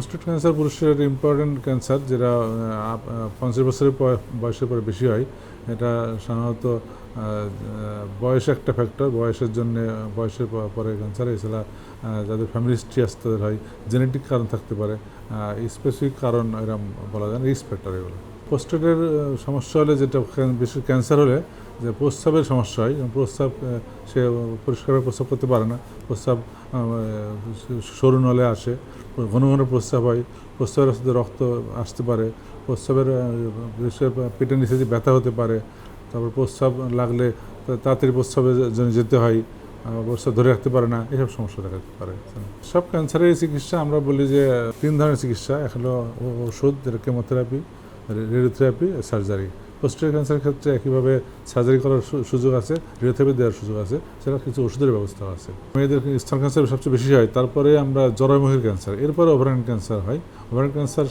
Prostate cancer পুরুষের important cancer যেটা পঞ্চাশ বছরের বয়সের পরে বেশি হয়, এটা সাধারণত বয়স একটা ফ্যাক্টর বয়সের জন্য, বয়সের পরে ক্যান্সার এছাড়া যাদের ফ্যামিলি হিস্ট্রি আসতে হয় জেনেটিক কারণ থাকতে পারে স্পেসিফিক কারণ এরকম বলা যায় না রিস্ক ফ্যাক্টর এগুলো। প্রোস্টেটের সমস্যা হলে যেটা ক্যান- বেশি ক্যান্সার হলে যে প্রস্রাবের সমস্যা হয় প্রস্রাব সে পরিষ্কারভাবে প্রস্রাব করতে পারে না। প্রস্রাব সরু নলে আসে, ঘন ঘন প্রস্রাব হয়, প্রস্রাবের সাথে রক্ত আসতে পারে, প্রস্রাবের বিশেষ পেটের নিচে যে ব্যথা হতে পারে, তারপর প্রস্রাব লাগলে তাড়াতাড়ি প্রস্রাবের জন্য যেতে হয় প্রস্রাব ধরে রাখতে পারে না, এসব সমস্যা দেখা দিতে পারে। সব ক্যান্সারের চিকিৎসা আমরা বলি যে, তিন ধরনের চিকিৎসা হলো ওষুধ যেটা কেমোথেরাপি রেডিওথেরাপি সার্জারি প্রোস্টেট ক্যান্সারের ক্ষেত্রে একইভাবে সার্জারি করার সুযোগ আছে রেডিওথেরাপি দেওয়ার সুযোগ আছে সেটা কিছু ওষুধের ব্যবস্থা আছে। মেয়েদের স্তন ক্যান্সার সবচেয়ে বেশি হয়? তারপরে আমরা জরায়ুমুখীর ক্যান্সার এরপরে ওভারাইন ক্যান্সার হয়। ওভারাইন ক্যান্সার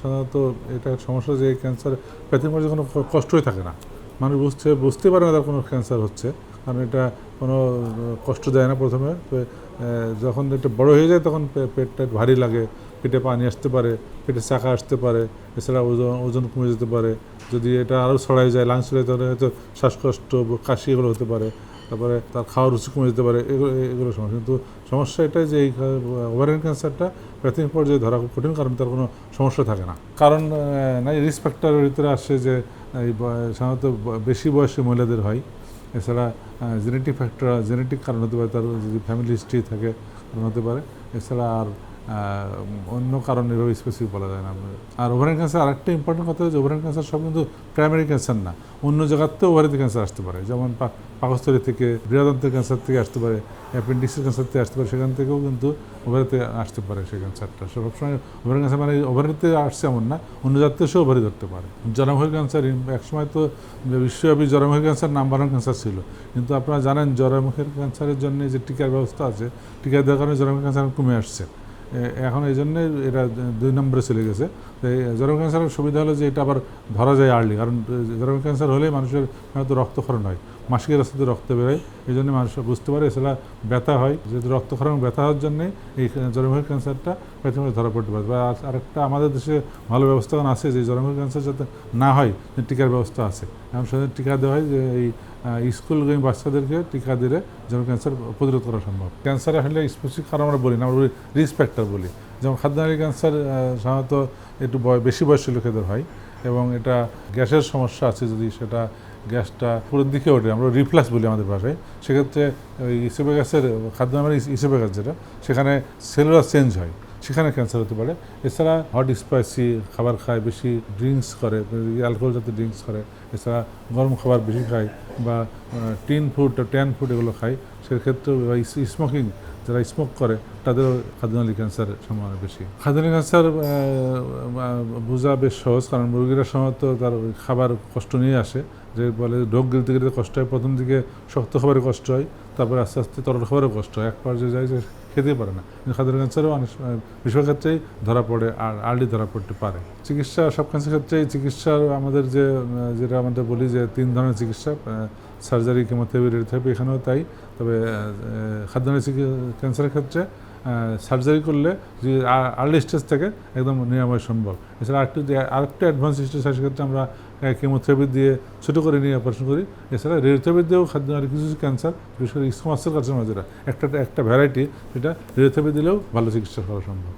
সাধারণত এটা সমস্যা যে ক্যান্সার প্যাথিক মধ্যে কোনো কষ্টই থাকে না। মানুষ বুঝতে বুঝতে পারে না তার কোনো ক্যান্সার হচ্ছে। কারণ এটা কোনো কষ্ট দেয় না প্রথমে। যখন এটা বড় হয়ে যায় তখন পেটটা ভারী লাগে। পেটে পানি আসতে পারে, পেটে চাকা আসতে পারে, এছাড়া ওজন ওজন কমে যেতে পারে। যদি এটা আরও ছড়াই যায় লাংস ছড়াই তাহলে হয়তো শ্বাসকষ্ট কাশি এগুলো হতে পারে। তারপরে তার খাওয়ার রুচি কমে যেতে পারে, এগুলো এগুলো সমস্যা। কিন্তু সমস্যা এটাই যে এই ওভারিয়ান ক্যান্সারটা প্রাথমিক পর্যায়ে ধরা খুব কঠিন, কারণ তার কোনো সমস্যা থাকে না। কারণ নাই রিস্ক ফ্যাক্টরের ভিতরে আসে যে সাধারণত বেশি বয়সী মহিলাদের হয়। এছাড়া জেনেটিক ফ্যাক্টর জেনেটিক কারণ হতে পারে, তার যদি ফ্যামিলি হিস্ট্রি থাকে, কারণ হতে পারে। এছাড়া আর অন্য কারণ এভাবে স্পেসিফিক বলা যায় না। আর ওভারেন ক্যান্সার আরেকটা ইম্পর্টেন্ট কথা হচ্ছে ওভারেন ক্যান্সার সব কিন্তু প্রাইমারি ক্যান্সার না। অন্য জায়গাতেও ওভারিতে ক্যান্সার আসতে পারে। যেমন পাকস্থলী থেকে বৃহদন্তের ক্যান্সার থেকে আসতে পারে অ্যাপেন্ডিক্সের ক্যান্সার থেকে আসতে পারে, সেখান থেকেও কিন্তু ওভারিতে আসতে পারে সেই ক্যান্সারটা সবসময় ওভারেন ক্যান্সার মানে ওভারিতে আসছে এমন না, অন্য জাতীয় সেও ওভারি ধরতে পারে। জরামুখী ক্যান্সার একসময় তো বিশ্বব্যাপী জরামুখী ক্যান্সার নাম্বার ওয়ান ক্যান্সার ছিল। কিন্তু আপনারা জানেন জরামুখের ক্যান্সারের জন্য যে টিকার ব্যবস্থা আছে, টিকা দেওয়ার কারণে জরামুখী ক্যান্সার কমে আসছে। এখন এই জন্যে এটা দুই নম্বরে চলে গেছে। জরায়ু ক্যান্সারের সুবিধা হলো যে এটা আবার ধরা যায় আর্লি কারণ জরম ক্যান্সার হলে মানুষের হয়তো রক্তক্ষরণ হয়। মাসিকের রাস্তাতে রক্ত বেরোয়, এই জন্য মানুষ বুঝতে পারে এছাড়া ব্যথা হয়। যেহেতু রক্তক্ষরণ ব্যথা হওয়ার জন্যে এই জরায়ুমুখী ক্যান্সারটা প্রাথমিক ধরা পড়তে পারে। বা আর- আরেকটা আমাদের দেশে ভালো ব্যবস্থা আছে যে জরায়ুমুখী ক্যান্সার যাতে না হয় টিকার ব্যবস্থা আছে। এখন সেখানে টিকা দেওয়া হয় যে এই স্কুল গোয়িং বাচ্চাদেরকে টিকা দিলে যেন ক্যান্সার প্রতিরোধ করা সম্ভব। ক্যান্সার আসলে স্পেসিফিক কারণ আমরা বলি না, আমরা বলি রিস্ক ফ্যাক্টর বলি। যেমন খাদ্যনালী ক্যান্সার সাধারণত একটু বেশি বয়সী লোকেদের হয় এবং এটা গ্যাসের সমস্যা আছে যদি সেটা গ্যাসটা পুরোর দিকে ওঠে, আমরা রিফ্লাক্স বলি আমাদের ভাষায়। সেক্ষেত্রে ওই ইসেবে গ্যাসের খাদ্যনালী ইসেবে গ্যাস যেটা, সেখানে সেলুলার চেঞ্জ হয়, সেখানে ক্যান্সার হতে পারে। এছাড়া হট স্পাইসি খাবার খায়, বেশি ড্রিঙ্কস করে অ্যালকোহল জাতীয় ড্রিঙ্কস করে। এছাড়া গরম খাবার বেশি খায় বা টিন ফুড ট্যান ফুড এগুলো খায়। সেক্ষেত্রে স্মোকিং যারা স্মোক করে, তাদেরও খাদ্যনালী ক্যান্সার সম্ভাবনা বেশি। খাদ্যনালী ক্যান্সার বোঝা বেশ সহজ, কারণ মুরগিরা সাধারণত তার খাবার কষ্ট নিয়ে আসে। যে বলে রোগ গিলতে গিলতে কষ্ট হয়, প্রথম দিকে শক্ত খাবারে কষ্ট হয়, তারপরে আস্তে আস্তে তরল খাবারও কষ্ট হয়। এক পর্যায়ে যায় যে খেতে পারে না। কিন্তু খাদ্য ক্যান্সারও অনেক বেশিরভাগ ক্ষেত্রেই ধরা পড়ে, আর আর্লি ধরা পড়তে পারে। চিকিৎসা, সব ক্যান্সার ক্ষেত্রেই চিকিৎসার আমাদের যে, যেটা আমাদের বলি যে তিন ধরনের চিকিৎসা সার্জারি কেমোথেরাপি রেডিওথেরাপি এখানেও তাই। তবে খাদ্য ক্যান্সারের ক্ষেত্রে সার্জারি করলে যদি আর্লি স্টেজ থেকে একদম নিরাময় সম্ভব। এছাড়া আরেকটু আর আরেকটু অ্যাডভান্স স্টেজ সেক্ষেত্রে আমরা কেমোথেরাপি দিয়ে ছোটো করে নিয়ে অপারেশন করি। এছাড়া রেডিওথেরাপি দিয়েও খাদ্য আর কিছু কিছু ক্যান্সার বিশেষ করে স্কোমাসের কাছে যেটা একটা একটা ভ্যারাইটি সেটা রেডিওথেরাপি দিলেও ভালো চিকিৎসা করা সম্ভব।